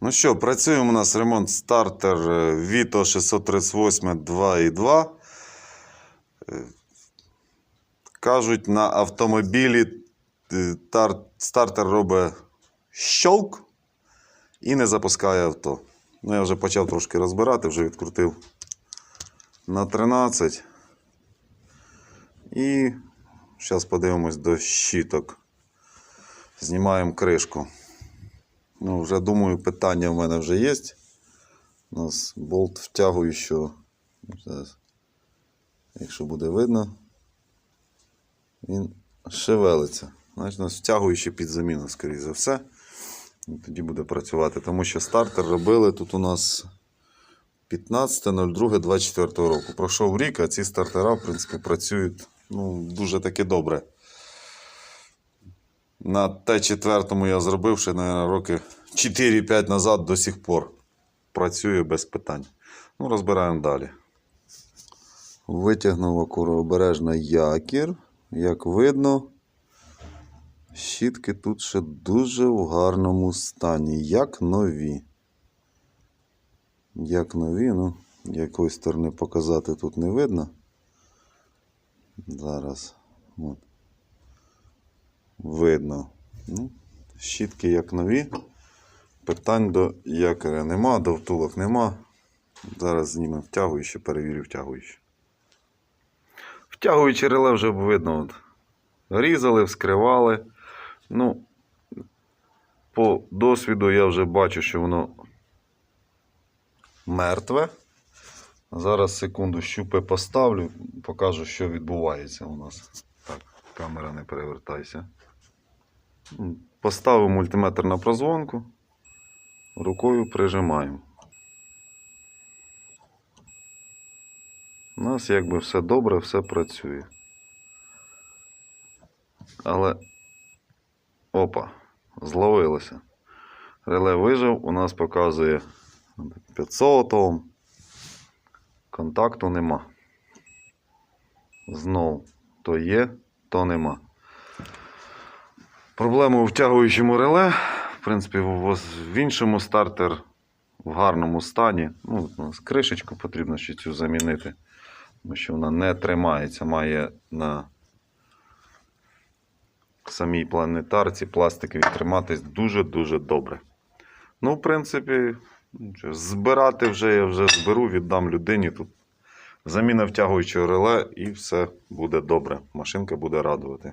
Ну що, працюємо у нас ремонт стартер е, Vito 638 2.2. Е, Кажуть, на автомобілі е, стартер робить щолк і не запускає авто. Ну, я вже почав трошки розбирати, вже відкрутив на 13. І зараз подивимось до щиток. Знімаємо кришку. Ну, вже думаю, питання в мене вже є. У нас болт втягую, що зараз, якщо буде видно, він шевелиться. Значить, у нас втягуючи під заміну, скоріше за все. І тоді буде працювати. Тому що стартер робили тут у нас 15.02.24 року. Пройшов рік, а ці стартера, в принципі, працюють ну, дуже таки добре. На Т4 я зробив ще, мабуть, роки 4-5 назад до сих пор. Працює без питань. Ну, розбираємо далі. Витягнув акуро обережно якір. Як видно, щітки тут ще дуже в гарному стані, як нові. Як нові, ну, якої сторони показати тут не видно. Зараз. От. Видно. Ну, щітки як нові. Питань до якоря нема, до втулок нема. Зараз знімемо втягуючи, перевірю втягуючи. Втягуючи реле вже видно. От. Різали, вскривали. Ну, по досвіду я вже бачу, що воно мертве. Зараз секунду щупи поставлю, покажу, що відбувається у нас. Камера не перевертайся. М, Поставив мультиметр на прозвонку, рукою прижимаємо. У нас якби все добре, все працює. Але опа, зловилося. Реле вижив, у нас показує 500 Ом. Контакту нема. Знов то є, то нема. Проблема у втягуючому реле. В принципі, в, іншому стартер в гарному стані. Ну, кришечку потрібно ще цю замінити. Тому що вона не тримається, має на самій планетарці пластикові триматись дуже-дуже добре. Ну, в принципі, ну, збирати вже я вже зберу, віддам людині. Тут заміна втягуючого реле і все буде добре. Машинка буде радувати.